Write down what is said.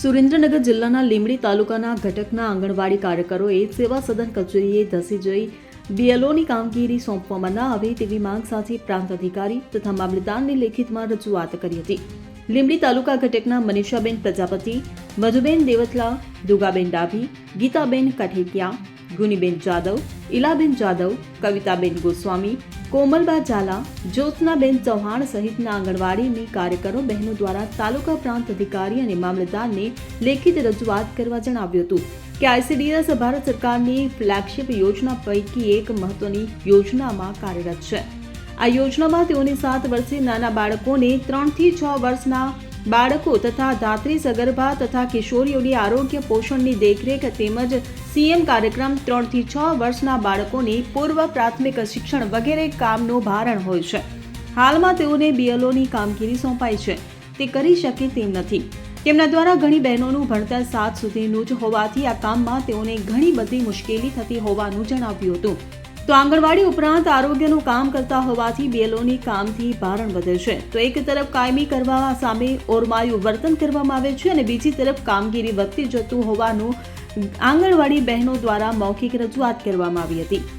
સુરેન્દ્રનગર જિલ્લાના લીંબડી તાલુકાના ઘટકના આંગણવાડી કાર્યકરોએ સેવા સદન કચેરીએ ધસી જઈ બીએલઓની કામગીરી સોંપવામાં ન આવે તેવી માંગ સાથે પ્રાંત અધિકારી તથા મામલતદારની લેખિતમાં રજૂઆત કરી હતી. લીંબડી તાલુકા ઘટકના મનીષાબેન પ્રજાપતિ, મધુબેન દેવથલા, દુગાબેન ડાભી, ગીતાબેન કઠેકિયા ગુનીબેન જાદવ ઇલાબેન જાદવ, કવિતાબેન ગોસ્વામી કોમલબા ઝાલા, જ્યોત્સનાબેન ચૌહાણ સહિતના આંગણવાડીની કાર્યકરો, બહેનો દ્વારા તાલુકા પ્રાંત અધિકારી અને મામલતદારને લેખિત રજૂઆત કરવા જણાવ્યું હતું કે આઈસીડીએસ ભારત સરકારની ફ્લેગશિપ યોજના પૈકી એક મહત્વની યોજનામાં કાર્યરત છે. આ યોજનામાં તેઓને સાત વર્ષથી નાના બાળકોને ત્રણથી છ વર્ષના બાળકો તથા ધાત્રી સગર્ભા તથા કિશોરીઓની આરોગ્ય પોષણની દેખરેખ તેમજ સીએમ કાર્યક્રમ ત્રણથી છ વર્ષના બાળકોની પૂર્વ પ્રાથમિક શિક્ષણ વગેરે કામનું ભારણ હોય છે. હાલમાં તેઓને બીએલઓની કામગીરી સોંપાઈ છે. તે કરી શકે તેમ નથી. તેમના દ્વારા ઘણી બહેનોનું ભણતર સાત સુધીનું જ હોવાથી આ કામમાં તેઓને ઘણી બધી મુશ્કેલી થતી હોવાનું જણાવ્યું હતું. તો આંગણવાડી ઉપરાંત આરોગ્યનું કામ કરતા હોવાથી બેલોની કામથી ભારણ વધે છે. તો એક તરફ કાયમી કરવા સામે ઓરમાયું વર્તન કરવામાં આવે છે અને બીજી તરફ કામગીરી વધતી જતું હોવાનું આંગણવાડી બહેનો દ્વારા મૌખિક રજૂઆત કરવામાં આવી હતી.